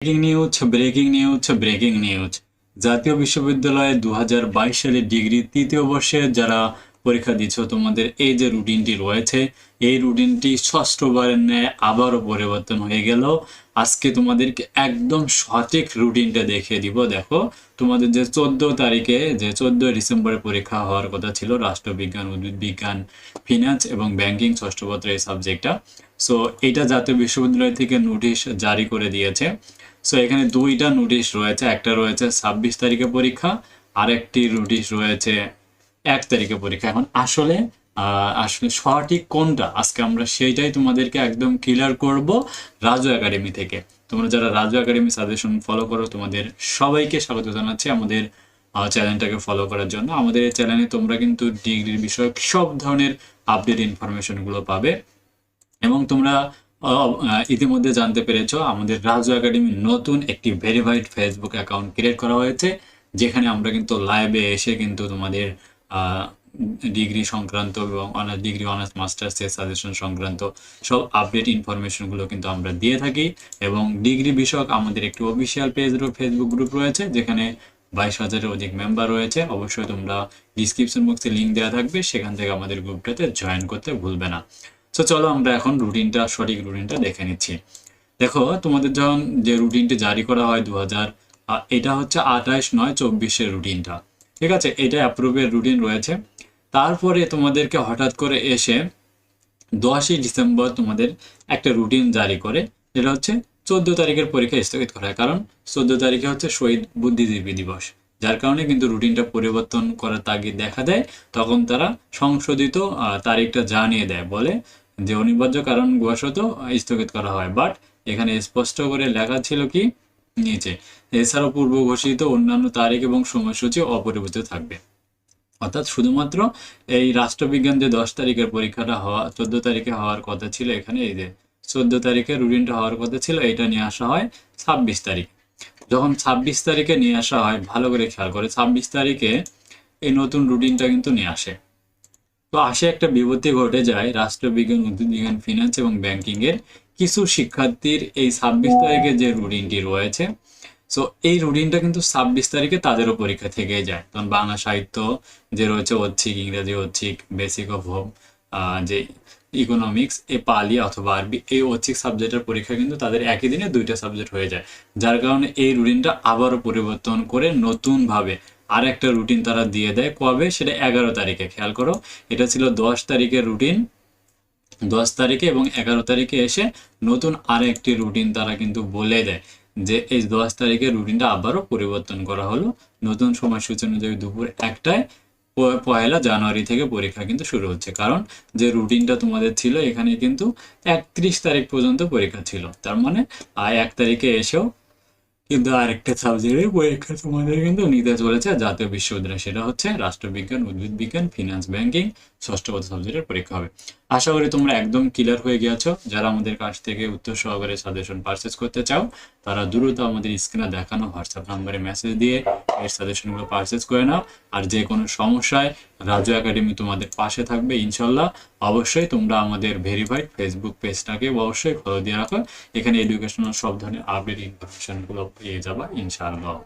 Breaking news breaking news breaking news জাতীয় বিশ্ববিদ্যালয়ে দু সালের ডিগ্রি তৃতীয় বর্ষে যারা পরীক্ষা দিচ্ছ, তোমাদের এই যে রুটিনটি রয়েছে, এই রুটিনটি ষষ্ঠবারের ন্যায় আবারও পরিবর্তন হয়ে গেল। আজকে তোমাদেরকে একদম সঠিক রুটিনটা দিব। দেখো, তোমাদের যে চোদ্দ তারিখে, যে চোদ্দ ডিসেম্বরে পরীক্ষা হওয়ার কথা ছিল, রাষ্ট্রবিজ্ঞান, উদ্ভিদ বিজ্ঞান ফিনান্স এবং ব্যাংকিং ষষ্ঠপত্র এই সাবজেক্টটা সো এটা জাতীয় বিশ্ববিদ্যালয় থেকে নোটিশ জারি করে দিয়েছে। সো এখানে দুইটা নোটিশ রয়েছে, একটা রয়েছে ছাব্বিশ তারিখে পরীক্ষা, আর একটি নোটিশ রয়েছে এক তারিখে পরীক্ষা। এখন আসলে আসলে সঠিক কোনটা? আজকে আমরা সেইটাই তোমাদেরকে একদম ক্লিয়ার করব রাজু একাডেমি থেকে। তোমরা যারা রাজু একাডেমি সাজেশন ফলো করো, তোমাদের সবাইকে স্বাগত জানাচ্ছি আমাদের চ্যানেলটাকে ফলো করার জন্য। আমাদের এই চ্যানেলে তোমরা কিন্তু ডিগ্রির বিষয়ক সব ধরনের আপডেট ইনফরমেশনগুলো পাবে। এবং তোমরা ইতিমধ্যে জানতে পেরেছ, আমাদের রাজু একাডেমির নতুন একটি ভেরিফাইড ফেসবুক অ্যাকাউন্ট ক্রিয়েট করা হয়েছে, যেখানে আমরা কিন্তু লাইভে এসে কিন্তু তোমাদের ডিগ্রি সংক্রান্ত এবং অনার্স ডিগ্রি অনার্স মাস্টার্সের সাজেশন সংক্রান্ত সব আপডেট ইনফরমেশনগুলো কিন্তু আমরা দিয়ে থাকি এবং ডিগ্রি বিষয়ক আমাদের একটি অফিসিয়াল পেজ ফেসবুক গ্রুপ রয়েছে, যেখানে বাইশ হাজারের অধিক মেম্বার রয়েছে। অবশ্যই তোমরা ডিসক্রিপশন বক্সে লিঙ্ক দেওয়া থাকবে, সেখান থেকে আমাদের গ্রুপটাতে জয়েন করতে ভুলবে না। তো চলো আমরা এখন রুটিনটা সঠিক রুটিনটা দেখে নিচ্ছি। দেখো, তোমাদের যখন যে রুটিনটি জারি করা হয় দু হাজার এটা হচ্ছে আঠাইশ নয় চব্বিশের রুটিনটা ঠিক আছে? এটা অ্যাপ্রুভের রুটিন রয়েছে। তারপরে তোমাদেরকে হঠাৎ করে এসে দশই ডিসেম্বর তোমাদের একটা রুটিন জারি করে, যেটা হচ্ছে চোদ্দ তারিখের পরীক্ষা স্থগিত করা হয়। কারণ চোদ্দ তারিখে হচ্ছে শহীদ বুদ্ধিজীবী দিবস। যার কারণে কিন্তু রুটিনটা পরিবর্তন করার তাগিদ দেখা দেয়। তখন তারা সংশোধিত তারিখটা জানিয়ে দেয়। বলে যে অনিবার্য কারণ বশত স্থগিত করা হয়। বাট এখানে স্পষ্ট করে লেখা ছিল কি? নিচে। এছাড়াও পূর্ব ঘোষিত অন্যান্য তারিখ এবং সময়সূচি অপরিবর্তিত থাকবে। অর্থাৎ শুধুমাত্র এই রাষ্ট্রবিজ্ঞান যে দশ তারিখের পরীক্ষাটা হওয়া, চোদ্দ তারিখে হওয়ার কথা ছিল এখানে, এই যে চোদ্দ তারিখে রুটিনটা হওয়ার কথা ছিল এটা নিয়ে আসা হয় ছাব্বিশ তারিখ। যখন ছাব্বিশ তারিখে নিয়ে আসা হয়, ভালো করে খেয়াল করে, ছাব্বিশ তারিখে এই নতুন রুটিনটা কিন্তু নিয়ে আসে। তো আসে একটা বিপত্তি ঘটে যায় রাষ্ট্রবিজ্ঞান উদ্ভিদবিজ্ঞান ফিনান্স এবং ব্যাংকিং এর। কিছু শিক্ষার্থীর এই ছাব্বিশ তারিখে যে রুটিনটি রয়েছে সো এই রুটিনটা কিন্তু ছাব্বিশ তারিখে তাদেরও পরীক্ষা থেকে যায়। তখন বাংলা সাহিত্য যে রয়েছে ঐচ্ছিক ইংরেজি ঐচ্ছিক বেসিক অফ হোম যে ইকোনমিক্স এ পালি অথবা আরবি এই ঐচ্ছিক সাবজেক্টের পরীক্ষা কিন্তু তাদের একই দিনে দুইটা সাবজেক্ট হয়ে যায়। যার কারণে এই রুটিনটা আবারও পরিবর্তন করে নতুনভাবে আর একটা রুটিন তারা দিয়ে দেয়। কবে? সেটা এগারো তারিখে, খেয়াল করো। এটা ছিল দশ তারিখের রুটিন দশ তারিখে এবং এগারো তারিখে এসে নতুন আর একটি রুটিন তারা কিন্তু বলে দেয় যে এই দশ তারিখে রুটিনটা আবারও পরিবর্তন করা হলো। নতুন সময়সূচি অনুযায়ী দুপুর একটায় পয়লা জানুয়ারি থেকে পরীক্ষা কিন্তু শুরু হচ্ছে। কারণ যে রুটিনটা তোমাদের ছিল, এখানে কিন্তু একত্রিশ তারিখ পর্যন্ত পরীক্ষা ছিল। তার মানে এক তারিখে এসেও কিন্তু আরেকটা সাবজেক্টের পরীক্ষা তোমাদের কিন্তু নিতে চলেছে জাতীয় বিশ্ববিদ্যালয়, সেটা হচ্ছে রাষ্ট্রবিজ্ঞান, উদ্ভিদ বিজ্ঞান ফিনান্স ব্যাংকিং ষষ্ঠ পদ সাবজেক্টের পরীক্ষা হবে। আশা করি তোমরা একদম ক্লিয়ার হয়ে গিয়েছো। যারা আমাদের কাছ থেকে উত্তর সহকারে সাজেশন পারচেস করতে চাও, তারা দ্রুত আমাদের স্ক্রিনে দেখানো হোয়াটসঅ্যাপ নাম্বারে মেসেজ দিয়ে এর সাজেশনগুলো পারচেস করে নাও। আর যে কোনো সমস্যায় রাজু একাডেমি তোমাদের পাশে থাকবে, ইনশাল্লাহ। অবশ্যই তোমরা আমাদের ভেরিফাইড ফেসবুক পেজটাকে অবশ্যই ফলো দিয়ে রাখো। এখানে এডুকেশনাল সব ধরনের আপডেট ইনফরমেশনগুলো পেয়ে যাবা, ইনশাআল্লাহ।